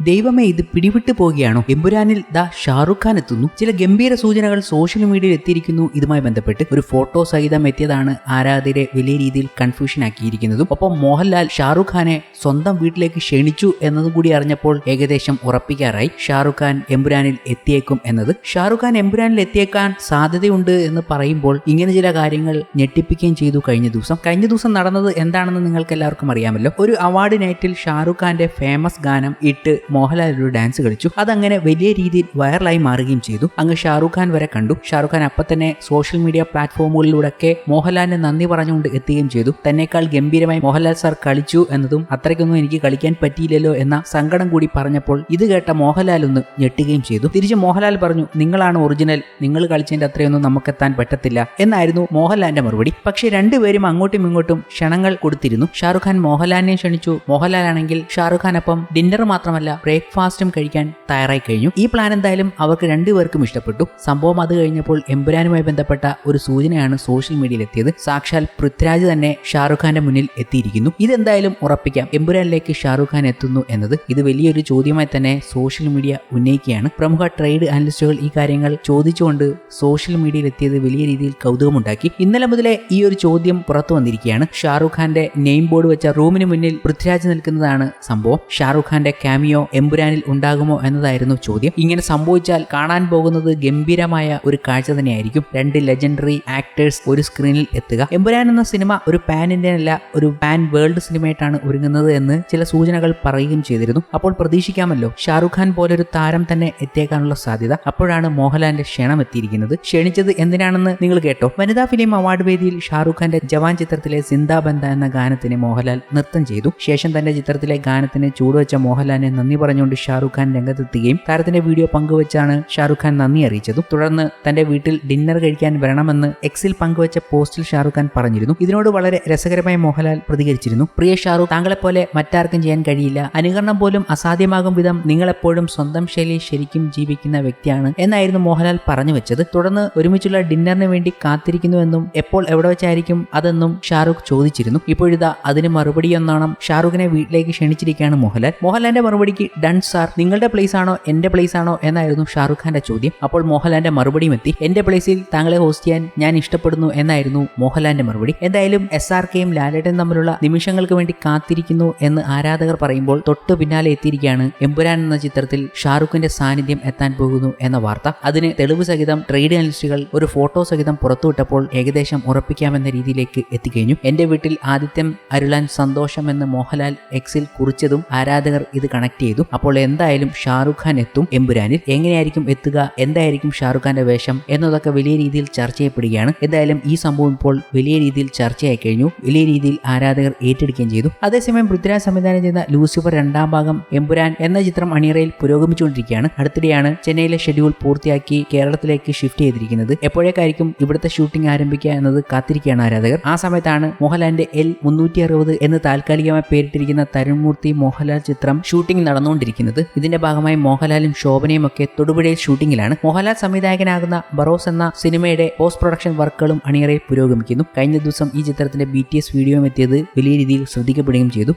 ദൈവമേ ഇത് പിടിവിട്ടു പോകുകയാണോ എമ്പുരാനിൽ ദ ഷാറുഖ് ഖാൻ എത്തുന്നു. ചില ഗംഭീര സൂചനകൾ സോഷ്യൽ മീഡിയയിൽ എത്തിയിരിക്കുന്നു. ഇതുമായി ബന്ധപ്പെട്ട് ഒരു ഫോട്ടോ സഹിതം എത്തിയതാണ് ആരാധകരെ വലിയ രീതിയിൽ കൺഫ്യൂഷൻ ആക്കിയിരിക്കുന്നതും. ഒപ്പം മോഹൻലാൽ ഷാറുഖ് ഖാനെ സ്വന്തം വീട്ടിലേക്ക് ക്ഷണിച്ചു എന്നതും കൂടി അറിഞ്ഞപ്പോൾ ഏകദേശം ഉറപ്പിക്കാറായി. ഷാറുഖ് ഖാൻ എമ്പുരാനിൽ എത്തിയേക്കും എന്നത്. ഷാറുഖ് ഖാൻ എമ്പുരാനിൽ എത്തിയേക്കാൻ സാധ്യതയുണ്ട് എന്ന് പറയുമ്പോൾ ഇങ്ങനെ ചില കാര്യങ്ങൾ ഞെട്ടിപ്പിക്കുകയും ചെയ്തു കഴിഞ്ഞ ദിവസം. കഴിഞ്ഞ ദിവസം നടന്നത് എന്താണെന്ന് നിങ്ങൾക്ക് എല്ലാവർക്കും അറിയാമല്ലോ. ഒരു അവാർഡ് നൈറ്റിൽ ഷാറുഖ് ഖാന്റെ ഫേമസ് ഗാനം ഇട്ട് മോഹൻലാൽ ഒരു ഡാൻസ് കളിച്ചു. അതങ്ങനെ വലിയ രീതിയിൽ വൈറലായി മാറുകയും ചെയ്തു. അങ്ങ് ഷാറുഖ് ഖാൻ വരെ കണ്ടു. ഷാറുഖ് ഖാൻ അപ്പം തന്നെ സോഷ്യൽ മീഡിയ പ്ലാറ്റ്ഫോമുകളിലൂടെയൊക്കെ മോഹൻലാലിന് നന്ദി പറഞ്ഞുകൊണ്ട് എത്തുകയും ചെയ്തു. തന്നെക്കാൾ ഗംഭീരമായി മോഹൻലാൽ സാർ കളിച്ചു എന്നതും അത്രയ്ക്കൊന്നും എനിക്ക് കളിക്കാൻ പറ്റിയില്ലല്ലോ എന്ന സങ്കടം കൂടി പറഞ്ഞപ്പോൾ ഇത് കേട്ട മോഹൻലാൽ ഒന്ന് ഞെട്ടുകയും ചെയ്തു. തിരിച്ച് മോഹൻലാൽ പറഞ്ഞു നിങ്ങളാണ് ഒറിജിനൽ നിങ്ങൾ കളിച്ചതിന്റെ അത്രയൊന്നും നമുക്കെത്താൻ പറ്റത്തില്ല എന്നായിരുന്നു മോഹൻലാലിന്റെ മറുപടി. പക്ഷെ രണ്ടുപേരും അങ്ങോട്ടും ഇങ്ങോട്ടും ക്ഷണങ്ങൾ കൊടുത്തിരുന്നു. ഷാറുഖ് ഖാൻ മോഹൻലാലിനെ ക്ഷണിച്ചു. മോഹൻലാൽ ആണെങ്കിൽ ഷാറുഖ് ഖാനൊപ്പം ഡിന്നർ മാത്രമല്ല ബ്രേക്ക്ഫാസ്റ്റും കഴിക്കാൻ തയ്യാറായി കഴിഞ്ഞു. ഈ പ്ലാൻ എന്തായാലും അവർക്ക് രണ്ടുപേർക്കും ഇഷ്ടപ്പെട്ടു. സംഭവം അത് കഴിഞ്ഞപ്പോൾ എമ്പുരാനുമായി ബന്ധപ്പെട്ട ഒരു സൂചനയാണ് സോഷ്യൽ മീഡിയയിൽ എത്തിയത് സാക്ഷാൽ പൃഥ്വിരാജ് തന്നെ ഷാറുഖ് ഖാന്റെ മുന്നിൽ എത്തിയിരിക്കുന്നു. ഇതെന്തായാലും ഉറപ്പിക്കാം. എമ്പുരാനിലേക്ക് ഷാറുഖ് ഖാൻ എത്തുന്നു എന്നത് ഇത് വലിയൊരു ചോദ്യമായി തന്നെ സോഷ്യൽ മീഡിയ ഉന്നയിക്കുകയാണ്. പ്രമുഖ ട്രേഡ് അനലിസ്റ്റുകൾ ഈ കാര്യങ്ങൾ ചോദിച്ചുകൊണ്ട് സോഷ്യൽ മീഡിയയിൽ എത്തിയത് വലിയ രീതിയിൽ കൗതുകമുണ്ടാക്കി. ഇന്നലെ മുതലേ ഈ ഒരു ചോദ്യം പുറത്തു വന്നിരിക്കുകയാണ്. ഷാറുഖ് ഖാന്റെ നെയിം ബോർഡ് വെച്ച റൂമിന് മുന്നിൽ പൃഥ്വിരാജ് നിൽക്കുന്നതാണ് സംഭവം. ഷാറുഖ് ഖാന്റെ ക്യാമിയോ എമ്പുരാനിൽ ഉണ്ടാകുമോ എന്നതായിരുന്നു ചോദ്യം. ഇങ്ങനെ സംഭവിച്ചാൽ കാണാൻ പോകുന്നത് ഗംഭീരമായ ഒരു കാഴ്ച തന്നെയായിരിക്കും. രണ്ട് ലെജൻഡറി ആക്ടേഴ്സ് ഒരു സ്ക്രീനിൽ എത്തുക. എമ്പുരാൻ എന്ന സിനിമ ഒരു പാൻ ഇന്ത്യൻ അല്ല ഒരു പാൻ വേൾഡ് സിനിമയായിട്ടാണ് ഒരുങ്ങുന്നത് എന്ന് ചില സൂചനകൾ പറയുകയും ചെയ്തിരുന്നു. അപ്പോൾ പ്രതീക്ഷിക്കാമല്ലോ ഷാറുഖ് ഖാൻ പോലൊരു താരം തന്നെ എത്തിയേക്കാനുള്ള സാധ്യത. അപ്പോഴാണ് മോഹൻലാലിന്റെ ക്ഷണം എത്തിയിരിക്കുന്നത്. ക്ഷണിച്ചത് എന്തിനാണെന്ന് നിങ്ങൾ കേട്ടോ. വനിതാ ഫിലിം അവാർഡ് വേദിയിൽ ഷാറുഖ് ഖാന്റെ ജവാൻ ചിത്രത്തിലെ സിന്ദാബന്ധ എന്ന ഗാനത്തിന് മോഹൻലാൽ നൃത്തം ചെയ്തു. ശേഷം തന്റെ ചിത്രത്തിലെ ഗാനത്തിന് ചൂടുവെച്ച മോഹൻലാലിനെ നന്ദി പറഞ്ഞുകൊണ്ട് ഷാറുഖ് ഖാൻ രംഗത്തെത്തുകയും താരത്തിന്റെ വീഡിയോ പങ്കുവച്ചാണ് ഷാറുഖ് ഖാൻ നന്ദി അറിയിച്ചതും. തുടർന്ന് തന്റെ വീട്ടിൽ ഡിന്നർ കഴിക്കാൻ വരണമെന്ന് എക്സിൽ പങ്കുവച്ച പോസ്റ്റിൽ ഷാറുഖ് ഖാൻ പറഞ്ഞിരുന്നു. ഇതിനോട് വളരെ രസകരമായി മോഹൻലാൽ പ്രതികരിച്ചിരുന്നു. പ്രിയ ഷാറുഖ് താങ്കളെപ്പോലെ മറ്റാർക്കും ചെയ്യാൻ കഴിയില്ല. അനുകരണം പോലും അസാധ്യമാകും വിധം നിങ്ങളെപ്പോഴും സ്വന്തം ശൈലി ശരിക്കും ജീവിക്കുന്ന വ്യക്തിയാണ് എന്നായിരുന്നു മോഹൻലാൽ പറഞ്ഞു വെച്ചത്. തുടർന്ന് ഒരുമിച്ചുള്ള ഡിന്നറിന് വേണ്ടി കാത്തിരിക്കുന്നുവെന്നും എപ്പോൾ എവിടെ വെച്ചായിരിക്കും അതെന്നും ഷാറുഖ് ചോദിച്ചിരുന്നു. ഇപ്പോഴിതാ അതിന് മറുപടി എന്നോണം ഷാറുഖിനെ വീട്ടിലേക്ക് ക്ഷണിച്ചിരിക്കുകയാണ് മോഹൻലാൽ. മോഹൻലാലിന്റെ മറുപടിക്ക് ഡൺ സാർ നിങ്ങളുടെ പ്ലേസ് ആണോ? എന്റെ പ്ലേസ് ആണോ? എന്നായിരുന്നു ഷാറുഖ് ഖാന്റെ ചോദ്യം. അപ്പോൾ മോഹൻലാലിന്റെ മറുപടിയും എത്തി. എന്റെ പ്ലേസിൽ താങ്കളെ ഹോസ്റ്റ് ചെയ്യാൻ ഞാൻ ഇഷ്ടപ്പെടുന്നു എന്നായിരുന്നു മോഹൻലാലിന്റെ മറുപടി. എന്തായാലും എസ് ആർ കെയും ലാലേട്ടൻ തമ്മിലുള്ള നിമിഷങ്ങൾക്ക് വേണ്ടി കാത്തിരിക്കുന്നു എന്ന് ആരാധകർ പറയുമ്പോൾ തൊട്ടു പിന്നാലെ എത്തിയിരിക്കുകയാണ് എമ്പുരാൻ എന്ന ചിത്രത്തിൽ ഷാറുഖിന്റെ സാന്നിധ്യം എത്താൻ പോകുന്നു എന്ന വാർത്ത. അതിന് തെളിവ് സഹിതം ട്രേഡ് അനലിസ്റ്റുകൾ ഒരു ഫോട്ടോ സഹിതം പുറത്തുവിട്ടപ്പോൾ ഏകദേശം ഉറപ്പിക്കാമെന്ന രീതിയിലേക്ക് എത്തിക്കഴിഞ്ഞു. എന്റെ വീട്ടിൽ ആദിത്യം അരുളാൻ സന്തോഷം എന്ന് മോഹൻലാൽ എക്സിൽ കുറിച്ചതും ആരാധകർ ഇത് കണക്ട് അപ്പോൾ എന്തായാലും ഷാറുഖ് ഖാൻ എത്തും. എമ്പുരാനിൽ എങ്ങനെയായിരിക്കും എത്തുക? എന്തായിരിക്കും ഷാറുഖ് ഖാന്റെ വേഷം? എന്നതൊക്കെ വലിയ രീതിയിൽ ചർച്ച ചെയ്യപ്പെടുകയാണ്. എന്തായാലും ഈ സംഭവം ഇപ്പോൾ വലിയ രീതിയിൽ ചർച്ചയായി കഴിഞ്ഞു. വലിയ രീതിയിൽ ആരാധകർ ഏറ്റെടുക്കുകയും ചെയ്തു. അതേസമയം പൃഥ്വിരാജ് സംവിധാനം ചെയ്ത ലൂസിഫർ രണ്ടാം ഭാഗം എമ്പുരാൻ എന്ന ചിത്രം അണിയറയിൽ പുരോഗമിച്ചുകൊണ്ടിരിക്കുകയാണ്. അടുത്തിടെയാണ് ചെന്നൈയിലെ ഷെഡ്യൂൾ പൂർത്തിയാക്കി കേരളത്തിലേക്ക് ഷിഫ്റ്റ് ചെയ്തിരിക്കുന്നത്. എപ്പോഴേക്കായിരിക്കും ഇവിടുത്തെ ഷൂട്ടിംഗ് ആരംഭിക്കുക എന്നത് കാത്തിരിക്കുകയാണ് ആരാധകർ. ആ സമയത്താണ് മോഹൻലാലിന്റെ എൽ മുന്നൂറ്റി അറുപത് എന്ന് താൽക്കാലികമായി പേരിട്ടിരിക്കുന്ന തരുൺമൂർത്തി മോഹൻലാൽ ചിത്രം ഷൂട്ടിംഗ് നടന്നുകൊണ്ടിരിക്കുന്നത്. ഇതിന്റെ ഭാഗമായി മോഹൻലാലും ശോഭനയും ഒക്കെ തൊടുപുഴയിൽ ഷൂട്ടിംഗിലാണ് മോഹൻലാൽ സംവിധായകനാകുന്ന ബറോസ് എന്ന സിനിമയുടെ പോസ്റ്റ് പ്രൊഡക്ഷൻ വർക്കുകളും അണിയറയിൽ പുരോഗമിക്കുന്നു. കഴിഞ്ഞ ദിവസം ഈ ചിത്രത്തിന്റെ ബി വീഡിയോയും എത്തിയത് വലിയ രീതിയിൽ ശ്രദ്ധിക്കപ്പെടുകയും ചെയ്തു.